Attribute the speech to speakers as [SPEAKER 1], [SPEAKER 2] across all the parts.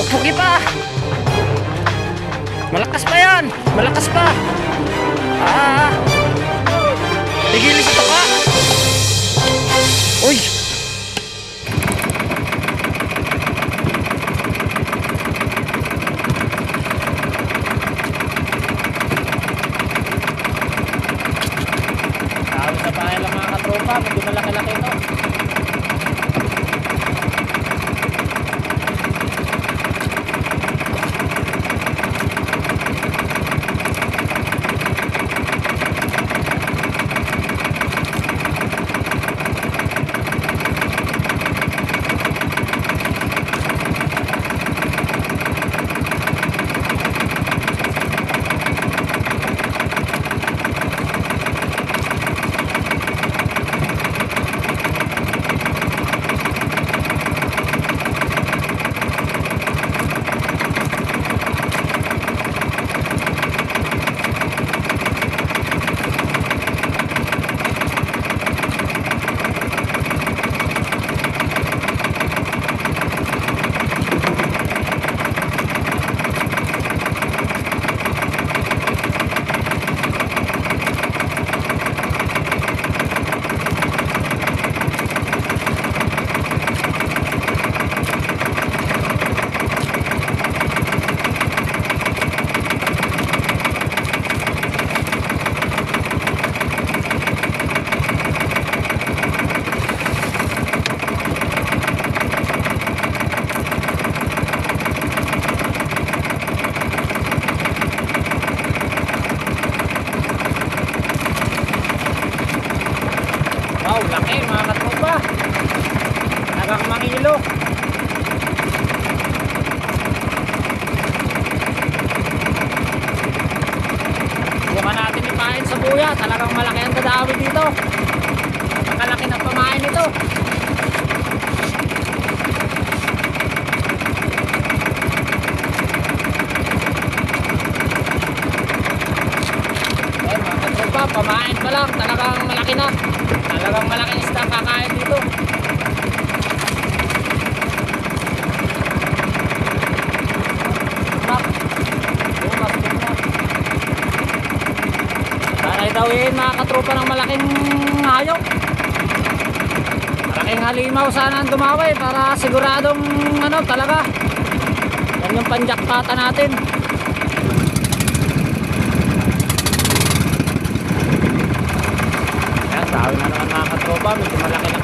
[SPEAKER 1] Pukpuki pa. Malakas pa yan. Malakas pa. Ah. Tigilin sa toka. Uy. Malaki ang dadami dito. Nakalaki ng pamain ito. Eh, mga katropa, pamain pa lang. Talagang malaki na. Talagang malaking isda ang kakain dito. Mak. Bukas, bukas. Sanay daw katropa ng malaking hayop. Malaking halimaw sana ang dumaway para siguradong ano talaga. Yan yung panjakpata natin. Ayan, sabi na naman mga katropa, medyo malaki na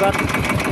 [SPEAKER 1] Satz.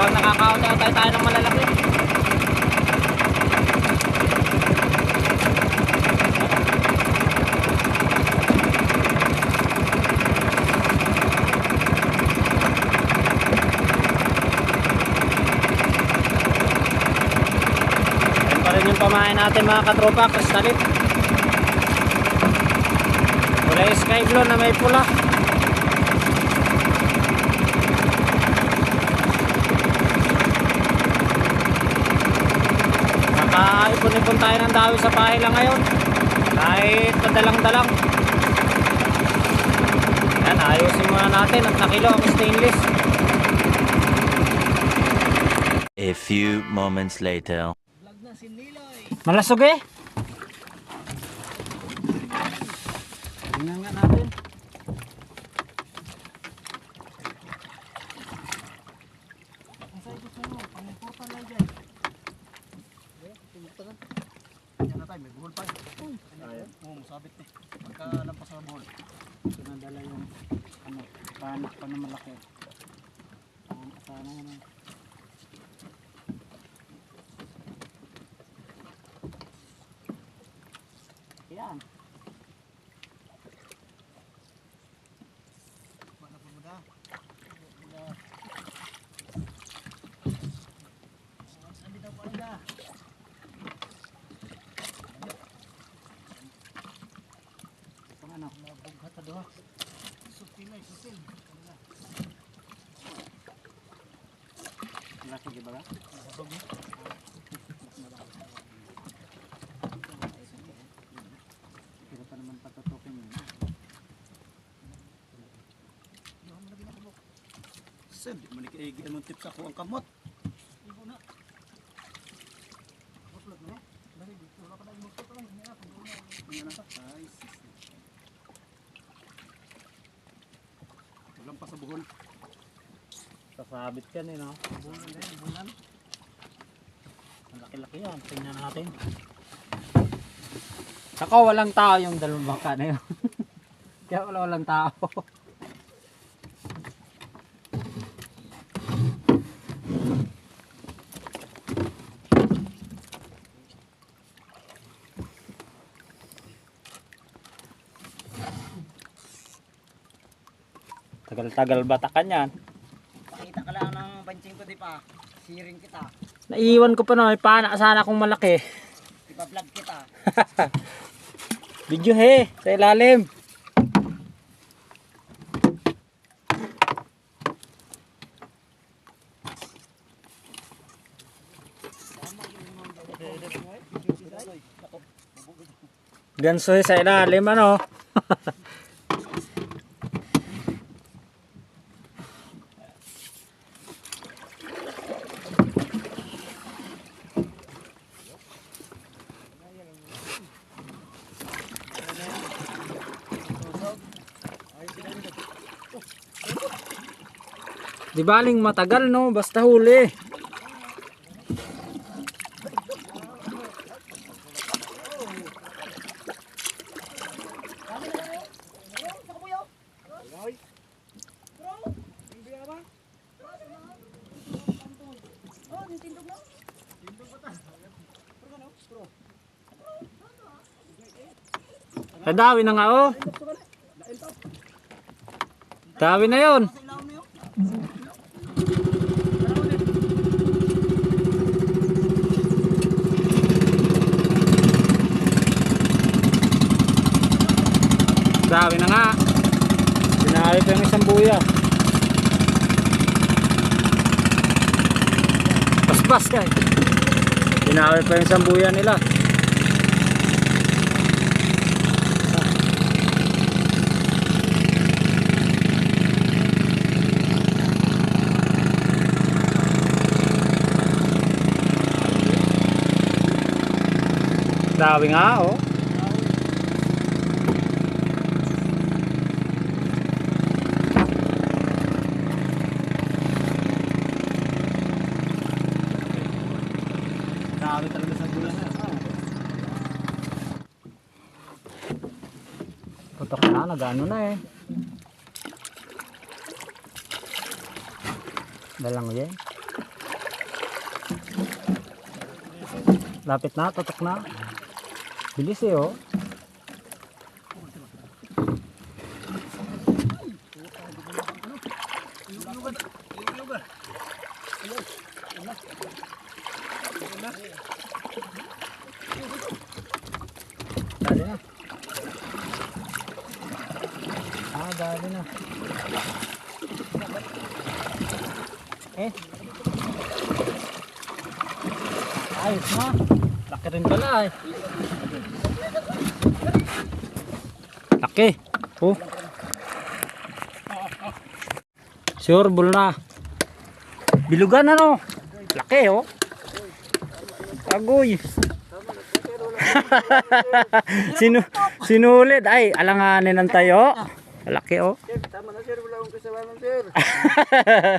[SPEAKER 1] Parang nakakaon na tayo tayo
[SPEAKER 2] ng malalaki. Yan pa natin mga katropa, kristalit. Kulay sky blue na may pula. Nakaipon-ipon tayo ng dawi sa pahay lang ngayon. Kahit padalang-dalang. Yan, ayusin muna natin at nakilo ang stainless.
[SPEAKER 3] A few moments later.
[SPEAKER 2] Malasog eh. Tingnan nga natin.
[SPEAKER 4] May buhol pa. Ayaw? Oo, masabit eh. Pagka lampas sa buhol.
[SPEAKER 2] Sinadala yung ano, panak pa na malaki. Panak sana ano. Yan.
[SPEAKER 4] Wala pa mo na. Sabi daw pa na.
[SPEAKER 2] Kung ano,
[SPEAKER 4] Nabughat na doha. Sutil na, sutil.
[SPEAKER 2] malaki di ba? Pero pa naman patutukin yun.
[SPEAKER 4] Mo. Sir, di man ikaigi anong tips ako ang kamot. Ibo na. Buslot na eh. Dali, dito. Wala ka na yung buslot lang. Hindi na. Hindi na. Ay, sis. Walang pa sa buhol.
[SPEAKER 2] Sasabit yan eh no.
[SPEAKER 4] Bulan yun, bulan.
[SPEAKER 2] Malaki-laki yan. Tingnan natin. Saka walang tao yung dalawang bangka na yun. Kaya wala walang tao. Tagal-tagal batakan yan.
[SPEAKER 5] Pakita ka lang ng pansing ko di pa. Siring kita.
[SPEAKER 2] Naiiwan ko pa na may pana sana kung malaki.
[SPEAKER 5] Ipa-vlog kita.
[SPEAKER 2] Video he, sa ilalim. Ganso sa ilalim ano. Di baling matagal no, basta huli. Kadawi na nga oh. Dawi na yon. Dawi na nga. Sinabi pa yung isang buya. Paspas yan. Sinabi pa yung isang buya nila. Dawi nga oh.
[SPEAKER 4] Dami talaga sa bulan na.
[SPEAKER 2] Putok na, nagano na eh. Dalang yan. Lapit na, tutok na. Bilis eh oh. Dali na. Eh. Ayos na. Laki rin pala eh. Laki. Oh. Sure, bull na. Bilugan ano? Laki oh. Agoy. Sinu sinulid ay alanganin ng tayo. Laki oh.
[SPEAKER 6] Sir, sir, wala akong kasalanan sir.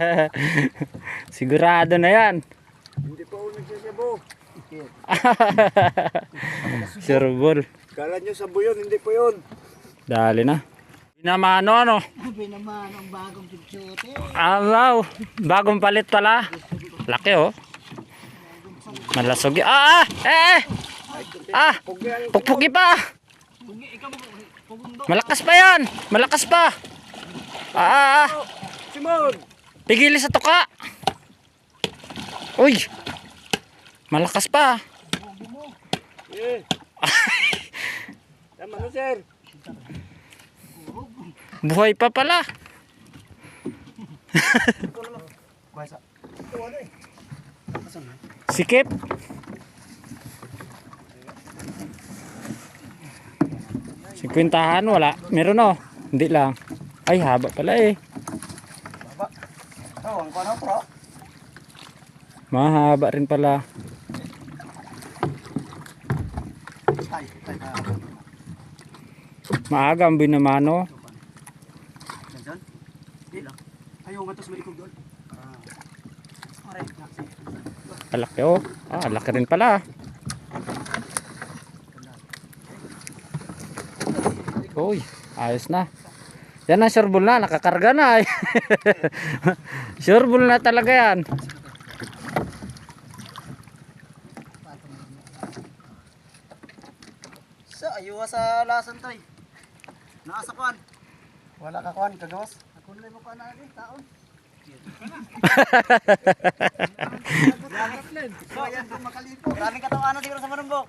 [SPEAKER 2] Sigurado na yan.
[SPEAKER 6] Hindi pa ako nagsasabo.
[SPEAKER 2] Sure bull.
[SPEAKER 6] Kala nyo sabo yun, hindi po yun.
[SPEAKER 2] Dali na. Pinamano ano?
[SPEAKER 4] Sabi naman ang bagong picture.
[SPEAKER 2] Ah, wow. Bagong palit pala. Laki oh. Malasog. Ah, ah, eh, eh. Ah, pukpuki pa. Malakas pa yan. Malakas pa. Ah, ah, ah.
[SPEAKER 6] Simon!
[SPEAKER 2] Pigili sa tuka. Uy. Malakas pa.
[SPEAKER 6] Eh. Tama na sir.
[SPEAKER 2] Buhay pa pala. Sikip. Sikwintahan wala. Meron oh. Hindi lang. Ay haba pala eh.
[SPEAKER 6] Baba. Oh, ang kono pro.
[SPEAKER 2] Mahaba rin pala.
[SPEAKER 6] Ay, ay.
[SPEAKER 2] Maaga ang binamano.
[SPEAKER 6] Yan dyan? Hindi lang. Ayaw nga tos malikog doon. Ah.
[SPEAKER 2] Alaki oh. Ah, laki rin pala. Uy, ayos na. Yan na, sure bull na. Nakakarga na. sure bull na talaga yan.
[SPEAKER 4] Sa ayuwa sa lasan to eh.
[SPEAKER 6] Naasa kuan. Wala ka kuan, kagawas.
[SPEAKER 4] Ako na mo ka na rin, taon. Manumbok.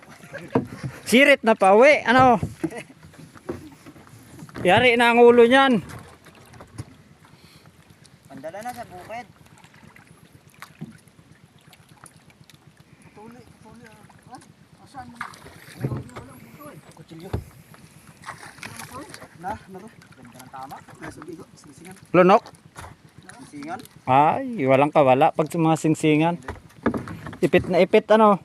[SPEAKER 2] Sirit na pauwi. Ano? Yari na ang ulo niyan.
[SPEAKER 4] Pandala na sa bukid.
[SPEAKER 6] Kutsilyo. Na, naro.
[SPEAKER 4] Ganda ng tama.
[SPEAKER 6] Nasa bigo, sinisingan.
[SPEAKER 2] Lunok.
[SPEAKER 4] Singan.
[SPEAKER 2] Ay, walang kawala pag sa mga singsingan. Ipit na ipit ano.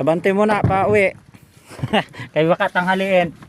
[SPEAKER 2] Abante mo na pa uwi. Kaya baka tanghaliin.